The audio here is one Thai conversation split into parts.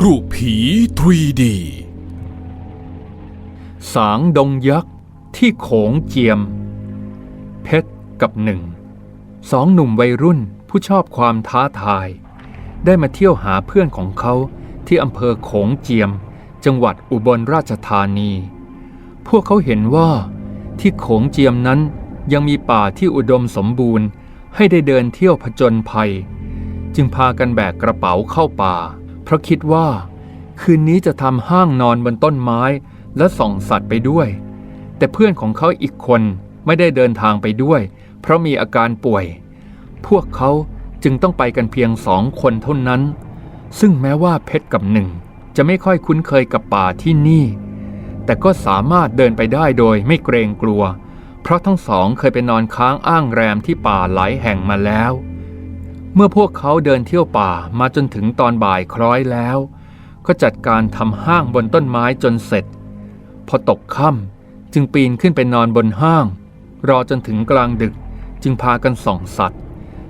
กรุผี 3D สางดงยักษ์ที่โขงเจียม เพชรกับหนึ่ง สองหนุ่มวัยรุ่นผู้ชอบความท้าทาย ได้มาเที่ยวหาเพื่อนของเขาที่อำเภอโขงเจียม จังหวัดอุบลราชธานี พวกเขาเห็นว่าที่โขงเจียมนั้นยังมีป่าที่อุดมสมบูรณ์ ให้ได้เดินเที่ยวผจญภัย จึงพากันแบกกระเป๋าเข้าป่า เพราะคิดว่า คืนนี้จะทำห้างนอนบนต้นไม้และส่องสัตว์ไปด้วย แต่เพื่อนของเขาอีกคนไม่ได้เดินทางไปด้วย เพราะมีอาการป่วย พวกเขาจึงต้องไปกันเพียงสองคนเท่านั้น ซึ่งแม้ว่าเพชรกับหนึ่งจะไม่ค่อยคุ้นเคยกับป่าที่นี่ แต่ก็สามารถเดินไปได้โดยไม่เกรงกลัว เพราะทั้งสองเคยไปนอนค้างอ้างแรมที่ป่าหลายแห่งมาแล้ว เมื่อพวกเขาเดินเที่ยวป่ามาจนถึงตอนบ่ายคล้อยแล้ว ก็จัดการทำห้างบนต้นไม้จนเสร็จ พอตกค่ำจึงปีนขึ้นไปนอนบนห้าง รอจนถึงกลางดึกจึงพากันส่องสัตว์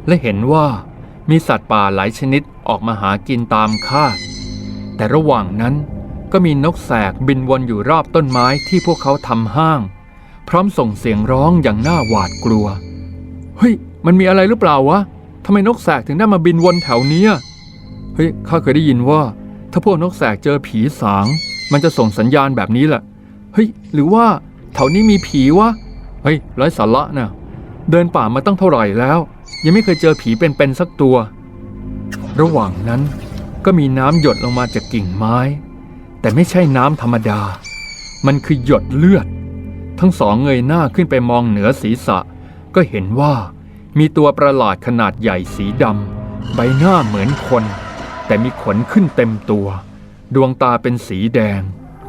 และเห็นว่ามีสัตว์ป่าหลายชนิดออกมาหากินตามคาด แต่ระหว่างนั้นก็มีนกแสกบินวนอยู่รอบต้นไม้ที่พวกเขาทำห้าง พร้อมส่งเสียงร้องอย่างน่าหวาดกลัว เฮ้ย มันมีอะไรหรือเปล่าวะ ทำไมนกแสกถึงได้มาบินวนแถวเนี้ยเฮ้ยข้าเคยได้ยินว่า ถ้าพวกนกแสกเจอผีสาง มันจะส่งสัญญาณแบบนี้แหละเฮ้ยหรือว่าแถวนี้มีผีวะเฮ้ยไร้สาระนะเดินป่ามาตั้งเท่าไหร่แล้ว ยังไม่เคยเจอผีเป็นๆสักตัว ระหว่างนั้นก็มีน้ำหยดลงมาจากกิ่งไม้ แต่ไม่ใช่น้ำธรรมดา มันคือหยดเลือด ทั้งสองเงยหน้าขึ้นไปมองเหนือศีรษะ ก็เห็นว่า มีตัวประหลาดขนาดใหญ่สีดำใบหน้าเหมือนคน แต่มีขนขึ้นเต็มตัว ดวงตาเป็นสีแดง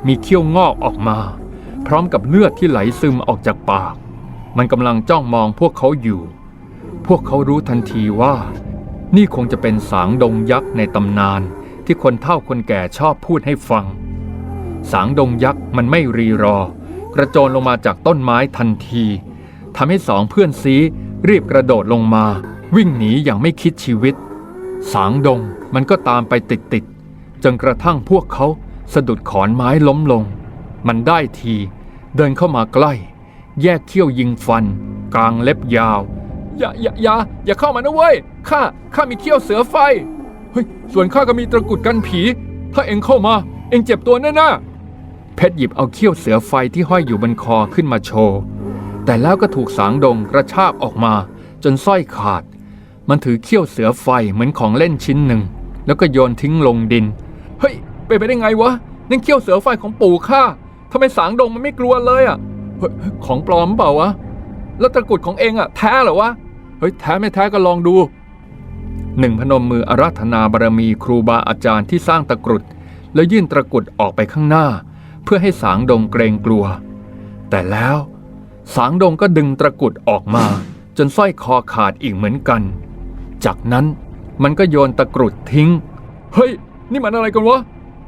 มีเขี้ยวงอกออกมา พร้อมกับเลือดที่ไหลซึมออกจากปาก มันกำลังจ้องมองพวกเขาอยู่ พวกเขารู้ทันทีว่า นี่คงจะเป็นสางดงยักษ์ในตำนานที่คนเฒ่าคนแก่ชอบพูดให้ฟัง สางดงยักษ์มันไม่รีรอ กระโจนลงมาจากต้นไม้ทันทีทำให้สองเพื่อนซี รีบกระโดดลงมา วิ่งหนีอย่างไม่คิดชีวิต สางดงมันก็ตามไปติดๆจนกระทั่งพวกเขาสะดุดขอนไม้ล้มลง มันได้ทีเดินเข้ามาใกล้ แยกเขี้ยวยิงฟัน กลางเล็บยาว อย่าอย่าอย่าอย่าเข้ามานะเว้ยข้าข้ามีเขี้ยวเสือไฟเฮ้ยส่วนข้าก็มีตะกุดกันผี ถ้าเอ็งเข้ามา เอ็งเจ็บตัวแน่ๆเพชรหยิบเอาเขี้ยวเสือไฟที่ห้อยอยู่บนคอขึ้นมาโชว์ แต่แล้วก็ถูกสางดงกระชากออกมา จนสร้อยขาด มันถือเขี้ยวเสือไฟเหมือนของเล่นชิ้นหนึ่ง แล้วก็โยนทิ้งลงดิน เฮ้ยไปนไปได้ไงวะนั่นเขี้ยวเสือไฟของปู่ข้าทำไมสางดงมันไม่กลัวเลยอะของปลอมเปล่าวะแล้วตะกรุดของเองอะแท้เหรอวะเฮ้ยแท้ไม่แท้ก็ลองดูหนึ่งพนมมืออาราธนาบารมีครูบาอาจารย์ที่สร้างตะกรุด แล้วยื่นตะกรุดออกไปข้างหน้า เพื่อให้สางดงเกรงกลัว แต่แล้ว สางดงก็ดึงตะกรุดออกมา จนสร้อยคอขาดอีกเหมือนกัน จากนั้นมันก็โยนตะกรุดทิ้ง เฮ้ย นี่มันอะไรกันวะ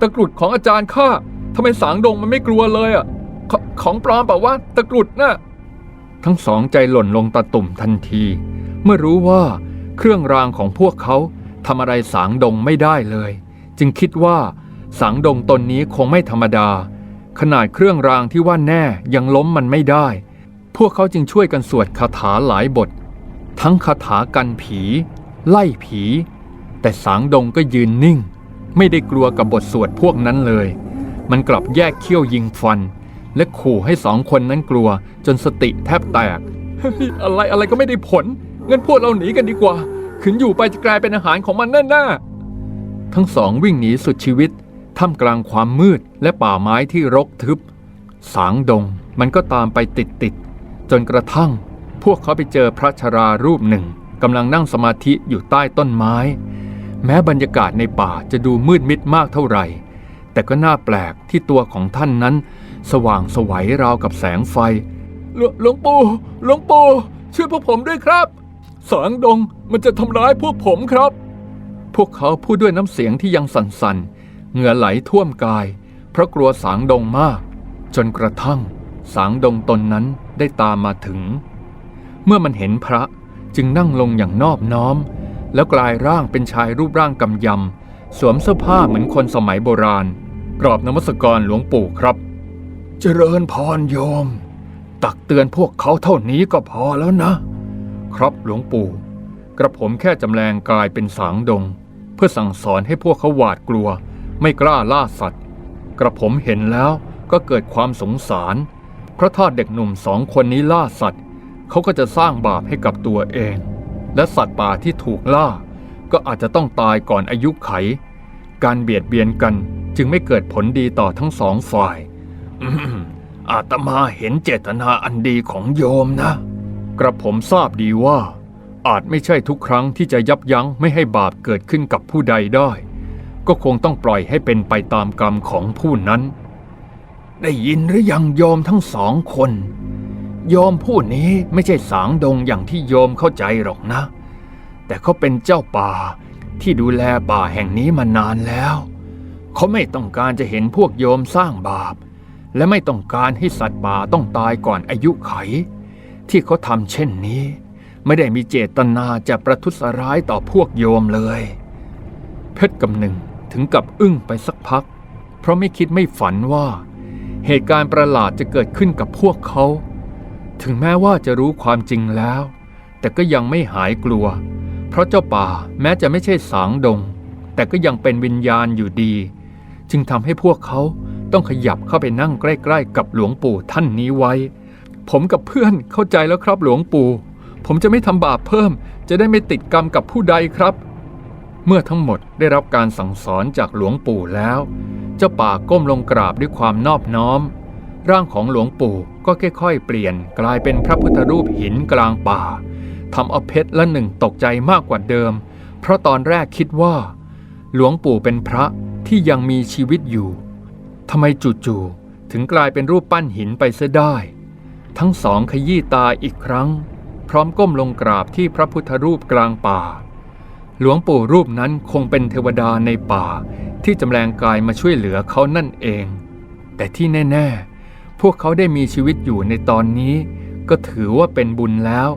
ตะกรุดของอาจารย์ข้าทำไมสางดงมันไม่กลัวเลยอะขของปลอมเปล่าวะตะกรุดน่ะทั้งสองใจหล่นลงตะตุ่มทันที เมื่อรู้ว่าเครื่องรางของพวกเขาทำอะไรสางดงไม่ได้เลย จึงคิดว่าสางดงตนนี้คงไม่ธรรมดา ขนาดเครื่องรางที่ว่าแน่ยังล้มมันไม่ได้ พวกเขาจึงช่วยกันสวดคาถาหลายบท ทั้งคาถากันผี ไล่ผี แต่สางดงก็ยืนนิ่ง ไม่ได้กลัวกับบทสวดพวกนั้นเลย มันกลับแยกเขี้ยวยิงฟัน และขู่ให้สองคนนั้นกลัวจนสติแทบแตก อะไรอะไรก็ไม่ได้ผลงั้นพวกเราหนีกันดีกว่า ขืนอยู่ไปจะกลายเป็นอาหารของมันแน่ๆทั้งสองวิ่งหนีสุดชีวิตท่ามกลางความมืดและป่าไม้ที่รกทึบ สางดงมันก็ตามไปติดติด จนกระทั่ง พวกเขาไปเจอพระชรารูปหนึ่งกำลังนั่งสมาธิอยู่ใต้ต้นไม้ แม้บรรยากาศในป่าจะดูมืดมิดมากเท่าไหร่ แต่ก็น่าแปลกที่ตัวของท่านนั้น สว่างไสวัยราวกับแสงไฟหลวหลวงปู่หลวงปู่ช่วยพวกผมด้วยครับสางดงมันจะทำร้ายพวกผมครับ พวกเขาพูดด้วยน้ำเสียงที่ยังสั่นๆ เหงื่อไหลท่วมกาย เพราะกลัวสางดงมาก จนกระทั่ง สางดงตนนั้น ได้ตามมาถึง เมื่อมันเห็นพระจึงนั่งลงอย่างนอบน้อม แล้วกลายร่างเป็นชายรูปร่างกำยำ สวมเสื้อผ้าเหมือนคนสมัยโบราณ กราบนมัสการหลวงปู่ครับ เจริญพรโยม ตักเตือนพวกเขาเท่านี้ก็พอแล้วนะ ครับหลวงปู่ กระผมแค่จำแรงกายเป็นสางดง เพื่อสั่งสอนให้พวกเขาหวาดกลัว ไม่กล้าล่าสัตว์ กระผมเห็นแล้วก็เกิดความสงสารเพราะถ้าเด็กหนุ่มสองคนนี้ล่าสัตว์เขาก็จะสร้างบาปให้กับตัวเอง และสัตว์ป่าที่ถูกล่า ก็อาจจะต้องตายก่อนอายุไข การเบียดเบียนกันจึงไม่เกิดผลดีต่อทั้งสองฝ่ายอืมอาตมาเห็นเจตนาอันดีของโยมนะ กระผมทราบดีว่า อาจไม่ใช่ทุกครั้งที่จะยับยั้งไม่ให้บาปเกิดขึ้นกับผู้ใดได้ ก็คงต้องปล่อยให้เป็นไปตามกรรมของผู้นั้น ได้ยินหรือยังโยมทั้งสองคน โยมผู้นี้ไม่ใช่สางดงอย่างที่โยมเข้าใจหรอกนะ แต่เขาเป็นเจ้าป่าที่ดูแลป่าแห่งนี้มานานแล้ว เขาไม่ต้องการจะเห็นพวกโยมสร้างบาป และไม่ต้องการให้สัตว์ป่าต้องตายก่อนอายุไข ที่เขาทำเช่นนี้ ไม่ได้มีเจตนาจะประทุษร้ายต่อพวกโยมเลย เพชรกำหนึ่งถึงกับอึ้งไปสักพัก เพราะไม่คิดไม่ฝันว่า เหตุการณ์ประหลาดจะเกิดขึ้นกับพวกเขา ถึงแม้ว่าจะรู้ความจริงแล้ว แต่ก็ยังไม่หายกลัว เพราะเจ้าป่าแม้จะไม่ใช่สางดง แต่ก็ยังเป็นวิญญาณอยู่ดี จึงทำให้พวกเขาต้องขยับเข้าไปนั่งใกล้ๆ กับหลวงปู่ท่านนี้ไว้ ผมกับเพื่อนเข้าใจแล้วครับหลวงปู่ ผมจะไม่ทำบาปเพิ่ม จะได้ไม่ติดกรรมกับผู้ใดครับ เมื่อทั้งหมดได้รับการสั่งสอนจากหลวงปู่แล้ว เจ้าป่าก้มลงกราบด้วยความนอบน้อม ร่างของหลวงปู่ก็ค่อยๆ เปลี่ยนกลายเป็นพระพุทธรูปหินกลางป่าทำเอาเพชรละหนึ่งตกใจมากกว่าเดิม เพราะตอนแรกคิดว่า หลวงปู่เป็นพระที่ยังมีชีวิตอยู่ทำไมจู่ๆถึงกลายเป็นรูปปั้นหินไปเสียได้ ทั้งสองขยี้ตาอีกครั้ง พร้อมก้มลงกราบที่พระพุทธรูปกลางป่า หลวงปู่รูปนั้นคงเป็นเทวดาในป่า ที่จำแรงกายมาช่วยเหลือเขานั่นเอง แต่ที่แน่ๆ พวกเขาได้มีชีวิตอยู่ในตอนนี้ ก็ถือว่าเป็นบุญแล้ว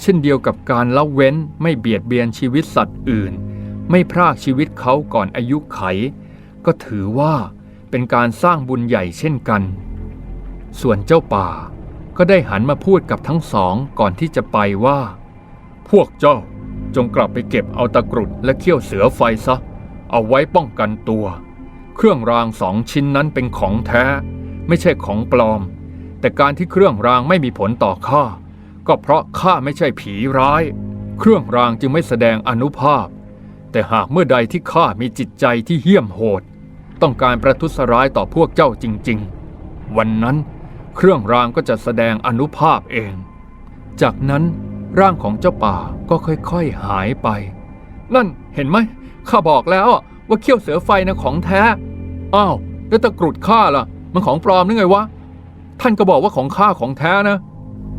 เช่นเดียวกับการละเว้นไม่เบียดเบียนชีวิตสัตว์อื่น ไม่พรากชีวิตเขาก่อนอายุไข ก็ถือว่าเป็นการสร้างบุญใหญ่เช่นกัน ส่วนเจ้าป่าก็ได้หันมาพูดกับทั้งสองก่อนที่จะไปว่า พวกเจ้าจงกลับไปเก็บเอาตะกรุดและเขี้ยวเสือไฟซะ เอาไว้ป้องกันตัว เครื่องรางสองชิ้นนั้นเป็นของแท้ ไม่ใช่ของปลอม แต่การที่เครื่องรางไม่มีผลต่อข้าก็เพราะข้าไม่ใช่ผีร้าย เครื่องรางจึงไม่แสดงอนุภาพ แต่หากเมื่อใดที่ข้ามีจิตใจที่เหี้ยมโหด ต้องการประทุษร้ายต่อพวกเจ้าจริง ๆ วันนั้นเครื่องรางก็จะแสดงอนุภาพเอง จากนั้นร่างของเจ้าป่าก็ค่อยๆหายไป นั่นเห็นไหม ข้าบอกแล้วว่าเขี้ยวเสือไฟนะของแท้ อ้าวแล้วตะกรุดข้าล่ะ มันของปลอมนึกไงวะ ท่านก็บอกว่าของข้าของแท้นะ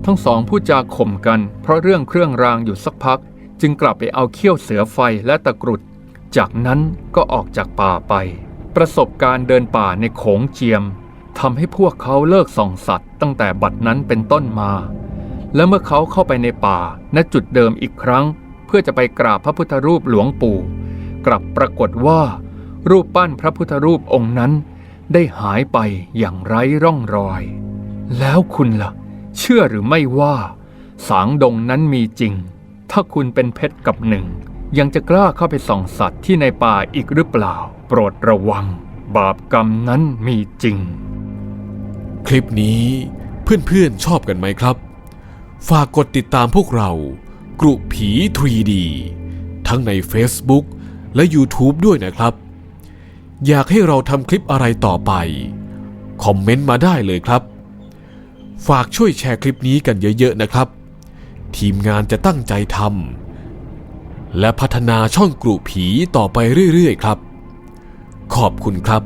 ทั้งสองพูดจาข่มกัน เพราะเรื่องเครื่องรางอยู่สักพัก จึงกลับไปเอาเขี้ยวเสือไฟและตะกรุด จากนั้นก็ออกจากป่าไป ประสบการณ์เดินป่าในโขงเจียมทำให้พวกเขาเลิกส่องสัตว์ ตั้งแต่บัดนั้นเป็นต้นมา และเมื่อเขาเข้าไปในป่าณจุดเดิมอีกครั้ง เพื่อจะไปกราบพระพุทธรูปหลวงปู่ กลับปรากฏว่า รูปปั้นพระพุทธรูปองค์นั้น ได้หายไปอย่างไร้ร่องรอย แล้วคุณล่ะ เชื่อหรือไม่ว่า สางดงนั้นมีจริง ถ้าคุณเป็นเพชรกับหนึ่ง ยังจะกล้าเข้าไปส่องสัตว์ที่ในป่าอีกหรือเปล่า โปรดระวัง บาปกรรมนั้นมีจริง คลิปนี้เพื่อนๆชอบกันไหมครับ ฝากกดติดตามพวกเรากรุผี 3D ทั้งใน Facebook และ YouTube ด้วยนะครับ อยากให้เราทำคลิปอะไรต่อไป คอมเมนต์มาได้เลยครับ ฝากช่วยแชร์คลิปนี้กันเยอะๆนะครับ ทีมงานจะตั้งใจทำและพัฒนาช่องกรุผีต่อไปเรื่อยๆ ครับ ขอบคุณครับ